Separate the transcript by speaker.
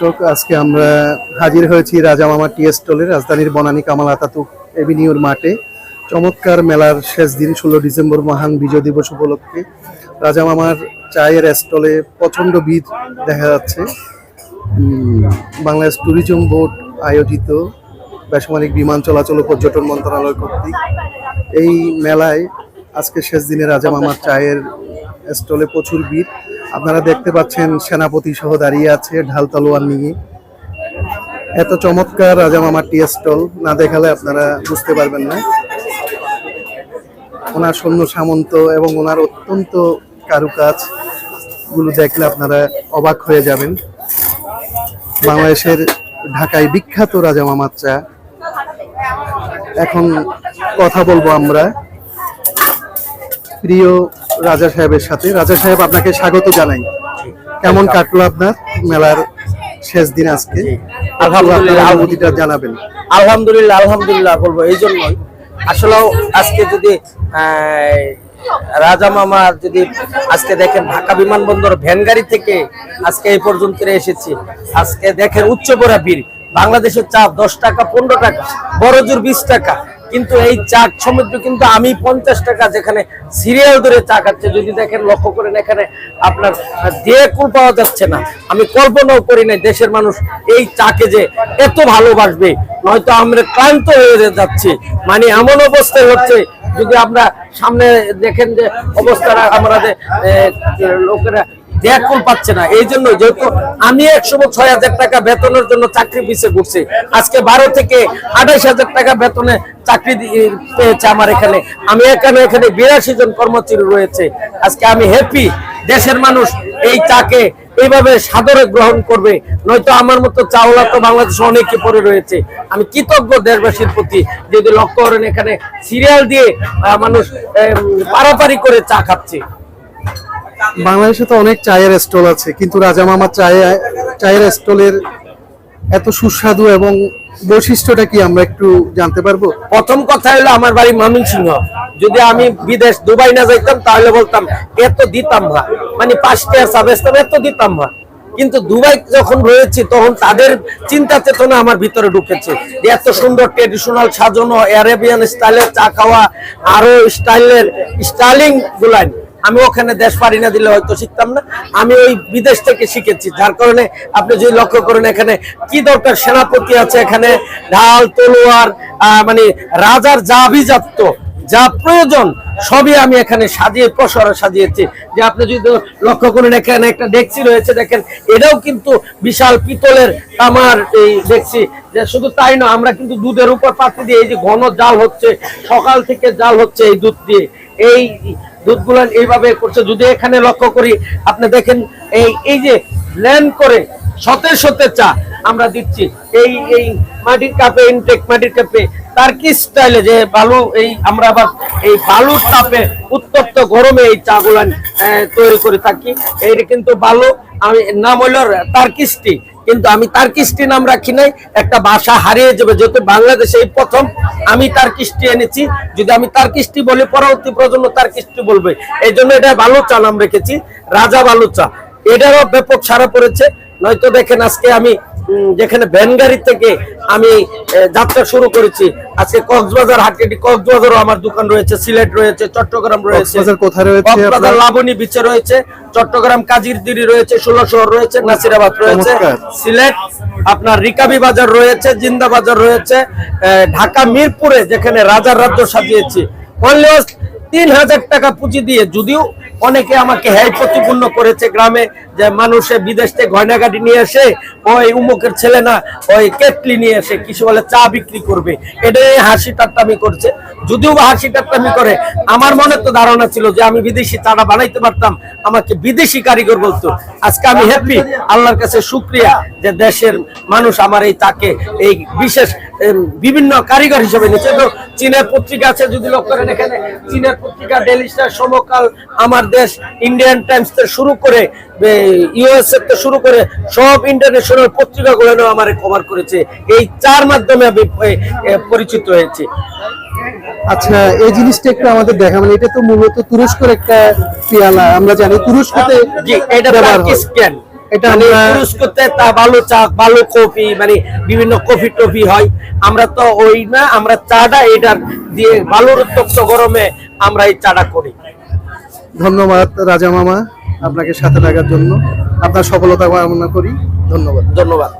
Speaker 1: দর্শক, আজকে আমরা হাজির হয়েছি রাজা মামা টি স্টলে রাজধানীর বনানী কামাল আতাতুক এভিনিউর মাঠে। চমৎকার মেলার শেষ দিন, ষোলো ডিসেম্বর মহান বিজয় দিবস উপলক্ষে রাজা মামার চায়ের স্টলে প্রচণ্ড ভিড় দেখা যাচ্ছে। বাংলাদেশ ট্যুরিজম বোর্ড আয়োজিত বেসামরিক বিমান চলাচল ও পর্যটন মন্ত্রণালয় কর্তৃক এই মেলায় আজকে শেষ দিনে রাজা মামার চায়ের স্টলে প্রচুর ভিড়। আপনারা দেখতে পাচ্ছেন সেনাপতি সহ দাঁড়িয়ে আছে ঢাল তলোয়ার নিয়ে। এত চমৎকার রাজা মামার টি স্টল, না দেখালে আপনারা বুঝতে পারবেন না। ওনার সৈন্য সামন্ত এবং ওনার অত্যন্ত কারুকাজগুলো দেখলে আপনারা অবাক হয়ে যাবেন। বাংলাদেশের ঢাকায় বিখ্যাত রাজা মামার চা। এখন কথা বলব আমরা। প্রিয় রাজা সাহেবের সাথে। রাজা সাহেব আপনাকে স্বাগত জানাই। কেমন কাটলো আপনার মেলার শেষ দিন আজকে?
Speaker 2: আলহামদুলিল্লাহ।
Speaker 1: অনুভূতিটা জানাবেন।
Speaker 2: আলহামদুলিল্লাহ আলহামদুলিল্লাহ বলব এই জন্যই। আসলেও আজকে যদি রাজা মামার যদি আজকে দেখেন ঢাকা বিমানবন্দর ভ্যানগাড়ি থেকে আজকে এই পর্যন্ত এসেছি। আজকে দেখেন উচ্চ ভিড় বাংলাদেশের চাপ দশ টাকা পনেরো টাকা বড় জোর বিশ টাকা। কিন্তু এই চা সমুদ্র কিন্তু আমি পঞ্চাশ টাকা যেখানে সিরিয়াল ধরে চা খাচ্ছে যদি দেখেন, লক্ষ্য করেন, এখানে আপনার দিয়ে কুল পাওয়া যাচ্ছে না। আমি কল্পনাও করি নাই, দেশের মানুষ এই চাকে যে এত ভালোবাসবে, নয়তো আমরা ক্লান্ত হয়ে যাচ্ছি। মানে এমন অবস্থায় হচ্ছে, যদি আমরা সামনে দেখেন যে অবস্থাটা আমাদের লোকেরা পাচ্ছে না। এই জন্য যেহেতু আমি একসময় ছয় হাজার টাকা বেতনের জন্য চাকরি পিছিয়ে ঘুরছি, আজকে বারো থেকে আঠাইশ হাজার টাকা বেতনে চাকরি পেয়েছে আমার এখানে। আমি এখানে এখানে বিরাশি জন কর্মচারী রয়েছে। আজকে আমি হ্যাপি দেশের মানুষ এই চাকে এইভাবে সাদরে গ্রহণ করবে। নয়তো আমার মতো চাওলা তো বাংলাদেশে অনেকে পড়ে রয়েছে। আমি কৃতজ্ঞ দেশবাসীর প্রতি। যদি লক্ষ্য করেন এখানে সিরিয়াল দিয়ে মানুষ পারাপারি করে চা খাচ্ছে।
Speaker 1: বাংলাদেশে তো অনেক চায়ের স্টল আছে, কিন্তু রাজা মামার চায়ে, চায়ের স্টলের এত সুস্বাদু এবং বৈশিষ্ট্যটা কি আমরা একটু জানতে পারব?
Speaker 2: প্রথম কথা হলো আমার বাড়ি ময়মনসিংহ। যদি আমি বিদেশ দুবাই না যাইতাম, তাহলে বলতাম, এত দিতাম ভা মানে পাঁচটা চা বেচতাম এত দিতাম ভা কিন্তু দুবাই যখন রয়েছে, তখন তাদের চিন্তা চেতনা আমার ভিতরে ঢুকেছে। যে এত সুন্দর ট্রেডিশনাল সাজানো অ্যারেবিয়ান স্টাইলের চা খাওয়া আরও স্টাইলের স্টাইলিং গুলান আমি ওখানে দেশ পারি না দিলে হয়তো শিখতাম না। আমি ওই বিদেশ থেকে শিখেছি। যার কারণে আপনি যদি লক্ষ্য করেন এখানে কি দরকার? সেনাপতি আছে এখানে, ঢাল, তলোয়ার মানে রাজার যা আভিজাত্য যা প্রয়োজন সবই আমি এখানে সাজিয়ে প্রসরা সাজিয়েছি। যে আপনি যদি লক্ষ্য করেন, এখানে একটা ডেকচি রয়েছে, দেখেন, এটাও কিন্তু বিশাল পিতলের তামার এই ডেকচি। যে শুধু তাই না আমরা কিন্তু দুধের উপর পাতি দিয়ে এই যে ঘন জাল হচ্ছে, সকাল থেকে জাল হচ্ছে এই দুধ দিয়ে। এই দুধগুলো এইভাবে করছে। যদি এখানে লক্ষ্য করি, আপনি দেখেন, এই এই যে ব্লেন্ড করে সতের সতের চা আমরা দিচ্ছি। এই এই মাটির কাপে ইনটেক মাটির কাপে তার কি স্টাইলে যে বালু এই আমরা আবার এই বালুর তাপে উত্তপ্ত গরমে এই চা গুলান তৈরি করে থাকি। এইটা কিন্তু বালু, আমি, নাম হইল তার্কিস্টি কিন্তু আমি তার্কিস্টি নাম রাখি নাই, একটা ভাষা হারিয়ে যাবে। যেহেতু বাংলাদেশে এই প্রথম, আমি তার্কিস্টি এনেছি। যদি আমি তার্কিস্টি বলি, পরবর্তী প্রজন্ম তার্কিস্টি বলবে। এই জন্য এটা বালু চা নাম রেখেছি, রাজা বালু চা। এটারও ব্যাপক সারা পড়েছে। নয়তো দেখেন আজকে আমি যেখানে ভ্যানগাড়ি থেকে আমি যাত্রা শুরু করেছি। আজকে কক্সবাজার হাটকেটি কক্সবাজারও আমার দোকান রয়েছে সিলেট রয়েছে চট্টগ্রাম রয়েছে।
Speaker 1: কোথায় রয়েছে
Speaker 2: কক্সবাজার? লাবণী বিচে রয়েছে চট্টগ্রাম কাজির কাজিরদিরি রয়েছে ষোলশহর রয়েছে নাসিরাবাদ রয়েছে সিলেট আপনার রিকাবি বাজার রয়েছে জিন্দা বাজার রয়েছে ঢাকা মিরপুরে যেখানে রাজার রাজ্য সাজিয়েছি। অনলি তিন হাজার টাকা পুঁজি দিয়ে যদিও অনেকে আমাকে হ্যাঁ প্রতিপূর্ণ করেছে গ্রামে যে মানুষে বিদেশ থেকে গয়নাগাটি নিয়ে এসে ওই উমুকের ছেলে না, ওই কেটলি নিয়ে এসে কিছু বলে, চা বিক্রি করবে। এটাই হাসি টাট্টামি করছে। যদিও বা হাসি টাট্টামি করে, আমার মনে তো ধারণা ছিল যে আমি বিদেশি চাটা বানাইতে পারতাম আমাকে বিদেশি কারিগর বলতো, আজকে আমি হ্যাপি আল্লাহর কাছে শুক্রিয়া যে দেশের মানুষ আমার এই তাকে এই বিশেষ বিভিন্ন কারিগর হিসেবে নিচ্ছে তো চীনের পত্রিকা আছে, যদি লক্ষ্য করেন এখানে, চীনের পত্রিকা ডেলি স্টার সমকাল, আমার দেশ ইন্ডিয়ান টাইমস থেকে শুরু করে ইউএসএ থেকে শুরু করে, সব ইন্টারন্যাশনাল পত্রিকাগুলো আমার কভার করেছে। এই চার মাধ্যমে আমি পরিচিত হয়েছি।
Speaker 1: আচ্ছা এই জিনিসটা একটু আমাদের দেখা মানে এটা তো মূলত তুরস্কের একটা পেয়ালা আমরা জানি তুরস্কতে
Speaker 2: এটা মানে তা ভালো চা ভালো কফি মানে বিভিন্ন কফি টফি হয়। আমরা তো ওই না আমরা চাটা এটা দিয়ে ভালো উত্তপ্ত গরমে আমরা এই চাটা করি।
Speaker 1: ধন্যবাদ রাজা মামা আপনাকে সাথে থাকার জন্য। আপনার সফলতা কামনা করি। ধন্যবাদ।
Speaker 2: ধন্যবাদ।